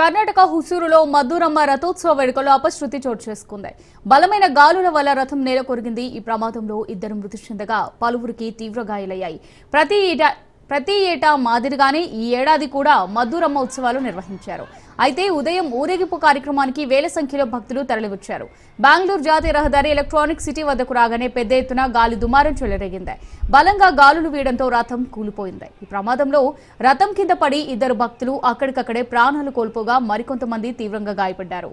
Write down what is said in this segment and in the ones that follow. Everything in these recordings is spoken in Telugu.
కర్ణాటక హుసూరులో మధురమ్మ రథోత్సవ వేడుకలో అపశృతి చోటు చేసుకుంది. బలమైన గాలుల వల్ల రథం నేల కొరిగింది ఈ ప్రమాదంలో ఇద్దరు మృతి చెందగా పలువురికి తీవ్ర గాయాలయ్యాయి. ప్రతి ఏటా ప్రతి ఏటా మాదిరిగానే ఈ ఏడాది కూడా మధురమ్మ ఉత్సవాలు నిర్వహించారు. అయితే ఉదయం ఊరేగింపు కార్యక్రమానికి వేల సంఖ్యలో భక్తులు తరలివచ్చారు. బెంగళూరు జాతీయ రహదారి ఎలక్ట్రానిక్ సిటీ వద్దకు రాగానే పెద్ద ఎత్తున గాలి దుమారం చెలరేగింది. బలంగా గాలులు వీయడంతో రథం కూలిపోయింది. ఈ ప్రమాదంలో రథం కింద పడి ఇద్దరు భక్తులు అక్కడికక్కడే ప్రాణాలు కోల్పోగా మరికొంతమంది తీవ్రంగా గాయపడ్డారు.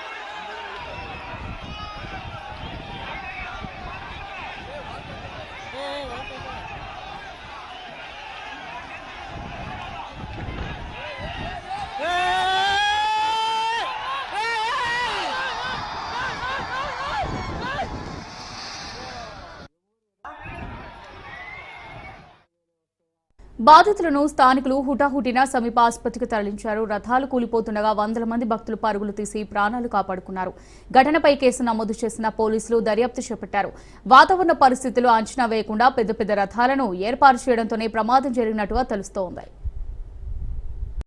బాధితులను స్థానికులు హుటాహుటిన సమీప ఆసుపత్రికి తరలించారు. రథాలు కూలిపోతుండగా వందల మంది భక్తులు పరుగులు తీసి ప్రాణాలు కాపాడుకున్నారు. ఘటనపై కేసు నమోదు చేసిన పోలీసులు దర్యాప్తు చేపట్టారు. వాతావరణ పరిస్థితులు అంచనా వేయకుండా పెద్ద పెద్ద రథాలను ఏర్పాటు చేయడంతోనే ప్రమాదం జరిగినట్టుగా తెలుస్తోంది.